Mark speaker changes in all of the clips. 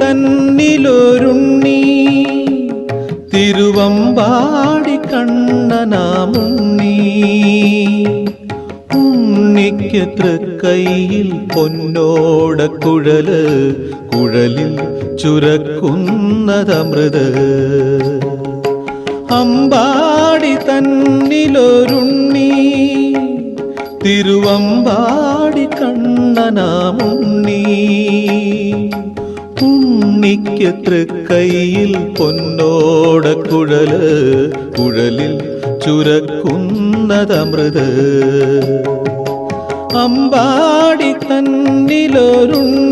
Speaker 1: തന്നിലൊരുണ്ണി. തിരുവമ്പാടി കണ്ണനാമുണ്ണി. ഉണ്ണിക്കെത്ര കയ്യിൽ പൊന്നോട കുഴൽ കുഴലിൽ ചുരക്കുന്നതമൃത്. അമ്പാടി തന്നിലൊരുണ്ണി. തിരുവമ്പാടി കണ്ണനാമുണ്ണി. ഉണ്ണിക്ക് കയ്യിൽ പൊന്നോട കുഴൽ കുഴലിൽ ചുരക്കുന്നതമൃത്. അമ്പാടി തന്നിലൊരുണ്ണി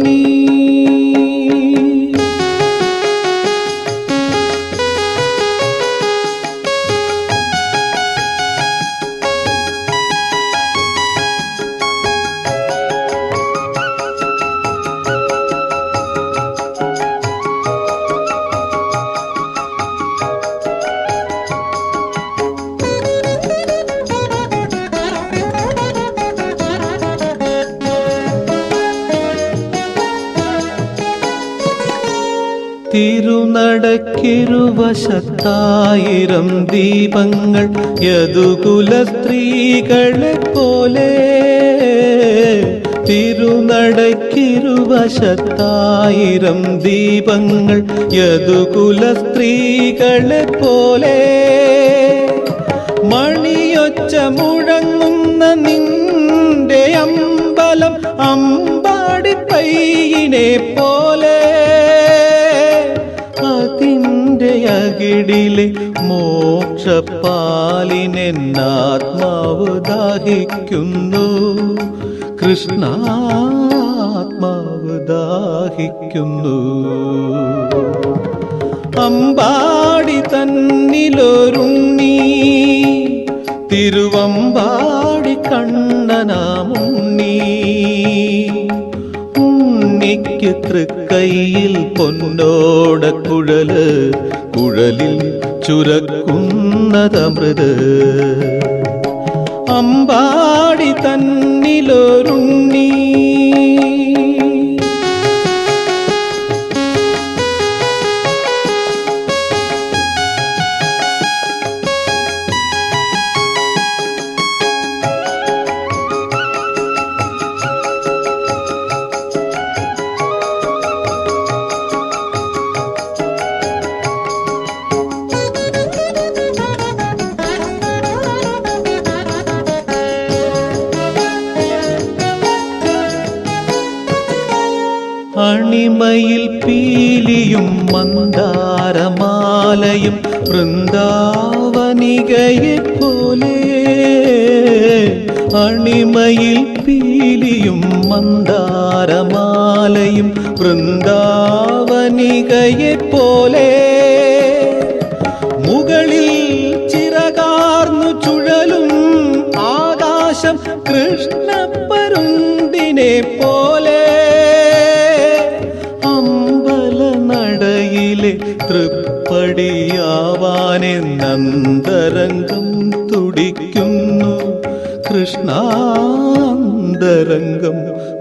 Speaker 1: തിരുനടക്കിരുവശത്തായിരം ദീപങ്ങൾ യദുകുല സ്ത്രീകളെ പോലെ തിരുനടക്കിരുവശത്തായിരം ദീപങ്ങൾ യദുകുല സ്ത്രീകളെ പോലെ മണിയൊച്ച മുഴങ്ങുന്ന അകിടിലെ മോക്ഷപ്പാലിനെന്നാത്മാവ് ദാഹിക്കുന്നു. കൃഷ്ണാത്മാവ് ദാഹിക്കുന്നു. അമ്പാടി തന്നിലൊരുണ്ണി തിരുവമ്പാടി ഉണ്ണിക്ക് തൃക്കൈയിൽ പൊന്നോട കുഴൽ കുഴലിൽ ചുരക്കുന്നതമൃത്. അമ്പാടി തന്നിലൊരുണ്ണി അണിമയിൽ പീലിയും മന്ദാരമാലയും വൃന്ദാവനികയെ പോലെ അണിമയിൽ പീലിയും മന്ദാരമാലയും വൃന്ദാവനികയെ പോലെ മുകളിൽ ചിറകാർന്നു ചുഴലും ആകാശം കൃഷ്ണപ്പരുന്തിനെ പോലെ അമ്പലനടയിലെ തൃപ്പടിയാവാനെ നന്ദരംഗം തുടിക്കുന്നു. കൃഷ്ണാന്തരംഗം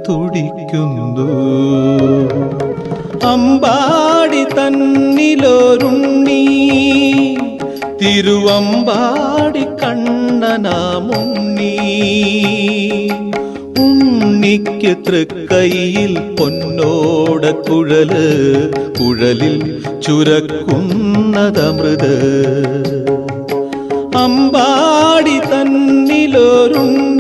Speaker 1: തുടിക്കുന്നു. അമ്പാടി തന്നിലൊരുണ്ണി തിരുവമ്പാടി കണ്ണനാമുണ്ണി. ഉണ്ണിക്ക് തൃക്കൈയിൽ പൊന്നോട കുഴൽ കുഴലിൽ ചുരക്കുന്നതമൃത്. അമ്പാടി തന്നിലൊരുണ്ണി